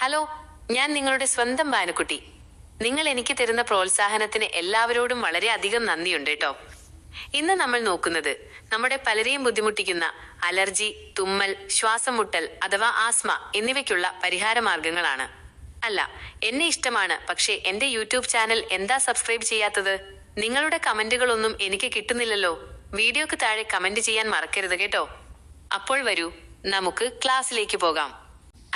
Hello ഞാൻ നിങ്ങളുടെ സ്വന്തം ബാനുക്കുട്ടി നിങ്ങൾ എനിക്ക് തരുന്ന പ്രോത്സാഹനത്തിന് എല്ലാവരോടും വളരെ അധികം നന്ദിയുണ്ട് കേട്ടോ. ഇന്ന് നമ്മൾ നോക്കുന്നത് നമ്മുടെ പലരെയും ബുദ്ധിമുട്ടിക്കുന്ന അലർജി തുമ്മൽ ശ്വാസം മുട്ടൽ അഥവാ ആസ്മ എന്നിവയ്ക്കുള്ള പരിഹാര മാർഗങ്ങളാണ് അല്ല എന്നെ ഇഷ്ടമാണ് പക്ഷേ എന്റെ യൂട്യൂബ് ചാനൽ എന്താ സബ്സ്ക്രൈബ് ചെയ്യാത്തത്? നിങ്ങളുടെ കമന്റുകളൊന്നും എനിക്ക് കിട്ടുന്നില്ലല്ലോ. വീഡിയോക്ക് താഴെ കമന്റ് ചെയ്യാൻ മറക്കരുത് കേട്ടോ. അപ്പോൾ വരൂ നമുക്ക് ക്ലാസ്സിലേക്ക് പോകാം.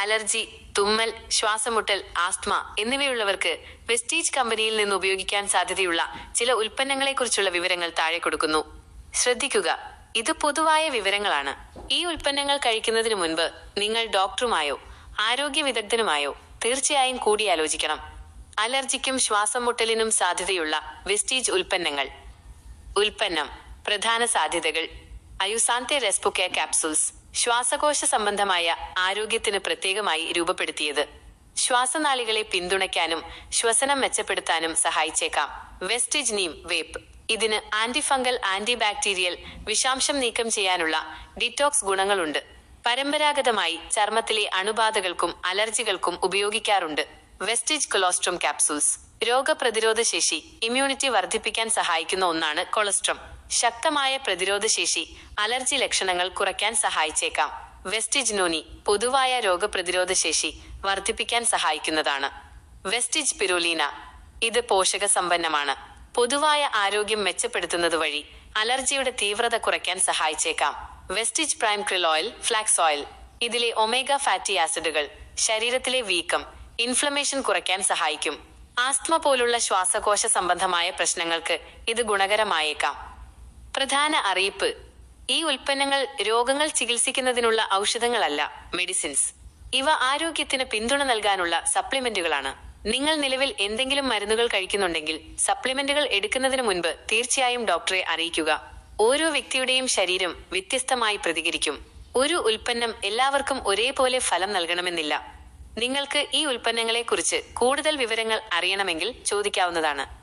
അലർജി തുമ്മൽ ശ്വാസമുട്ടൽ ആസ്മ എന്നിവയുള്ളവർക്ക് വെസ്റ്റീജ് കമ്പനിയിൽ നിന്ന് ഉപയോഗിക്കാൻ സാധ്യതയുള്ള ചില ഉൽപ്പന്നങ്ങളെക്കുറിച്ചുള്ള വിവരങ്ങൾ താഴെ കൊടുക്കുന്നു. ശ്രദ്ധിക്കുക ഇത് പൊതുവായ വിവരങ്ങളാണ്. ഈ ഉൽപ്പന്നങ്ങൾ കഴിക്കുന്നതിന് മുൻപ് നിങ്ങൾ ഡോക്ടറുമായോ ആരോഗ്യ വിദഗ്ധനുമായോ തീർച്ചയായും കൂടിയാലോചിക്കണം. അലർജിക്കും ശ്വാസം മുട്ടലിനും സാധ്യതയുള്ള വെസ്റ്റീജ് ഉൽപ്പന്നങ്ങൾ. ഉൽപ്പന്നം പ്രധാന സാധ്യതകൾ. അയുസാന്തെ റെസ്പുക്കെ കാപ്സൂൾസ് ശ്വാസകോശ സംബന്ധമായ ആരോഗ്യത്തിന് പ്രത്യേകമായി രൂപപ്പെടുത്തിയത്. ശ്വാസനാളികളെ പിന്തുണയ്ക്കാനും ശ്വസനം മെച്ചപ്പെടുത്താനും സഹായിച്ചേക്കാം. വെസ്റ്റിജ് നീം വേപ്പ്. ഇതിന് ആന്റിഫംഗൽ ആന്റി ബാക്ടീരിയൽ വിഷാംശം നീക്കം ചെയ്യാനുള്ള ഡിറ്റോക്സ് ഗുണങ്ങളുണ്ട്. പരമ്പരാഗതമായി ചർമ്മത്തിലെ അണുബാധകൾക്കും അലർജികൾക്കും ഉപയോഗിക്കാറുണ്ട്. വെസ്റ്റിജ് കൊളോസ്ട്രോം കാപ്സൂൾസ് രോഗപ്രതിരോധ ശേഷി ഇമ്മ്യൂണിറ്റി വർദ്ധിപ്പിക്കാൻ സഹായിക്കുന്ന ഒന്നാണ് കൊളസ്ട്രം. ശക്തമായ പ്രതിരോധ ശേഷി അലർജി ലക്ഷണങ്ങൾ കുറയ്ക്കാൻ സഹായിച്ചേക്കാം. വെസ്റ്റിജ് നോനി പൊതുവായ രോഗപ്രതിരോധ ശേഷി വർദ്ധിപ്പിക്കാൻ സഹായിക്കുന്നതാണ്. വെസ്റ്റിജ് പിരുലീന ഇത് പോഷക സമ്പന്നമാണ് പൊതുവായ ആരോഗ്യം മെച്ചപ്പെടുത്തുന്നത് വഴി അലർജിയുടെ തീവ്രത കുറയ്ക്കാൻ സഹായിച്ചേക്കാം. Vestige prime krill oil flax oil ഇതിലെ ഒമേഗ ഫാറ്റി ആസിഡുകൾ ശരീരത്തിലെ വീക്കം ഇൻഫ്ലമേഷൻ കുറയ്ക്കാൻ സഹായിക്കും. ആസ്ത്മ പോലുള്ള ശ്വാസകോശ സംബന്ധമായ പ്രശ്നങ്ങൾക്ക് ഇത് ഗുണകരമായേക്കാം. പ്രധാന അറിയിപ്പ് ഈ ഉൽപ്പന്നങ്ങൾ രോഗങ്ങൾ ചികിത്സിക്കുന്നതിനുള്ള ഔഷധങ്ങളല്ല മെഡിസിൻസ്. ഇവ ആരോഗ്യത്തിന് പിന്തുണ നൽകാനുള്ള സപ്ലിമെന്റുകളാണ്. നിങ്ങൾ നിലവിൽ എന്തെങ്കിലും മരുന്നുകൾ കഴിക്കുന്നുണ്ടെങ്കിൽ സപ്ലിമെന്റുകൾ എടുക്കുന്നതിന് മുൻപ് തീർച്ചയായും ഡോക്ടറെ അറിയിക്കുക. ഓരോ വ്യക്തിയുടെയും ശരീരം വ്യത്യസ്തമായി പ്രതികരിക്കും. ഒരു ഉൽപ്പന്നം എല്ലാവർക്കും ഒരേപോലെ ഫലം നൽകണമെന്നില്ല. നിങ്ങൾക്ക് ഈ ഉൽപ്പന്നങ്ങളെക്കുറിച്ച് കൂടുതൽ വിവരങ്ങൾ അറിയണമെങ്കിൽ ചോദിക്കാവുന്നതാണ്.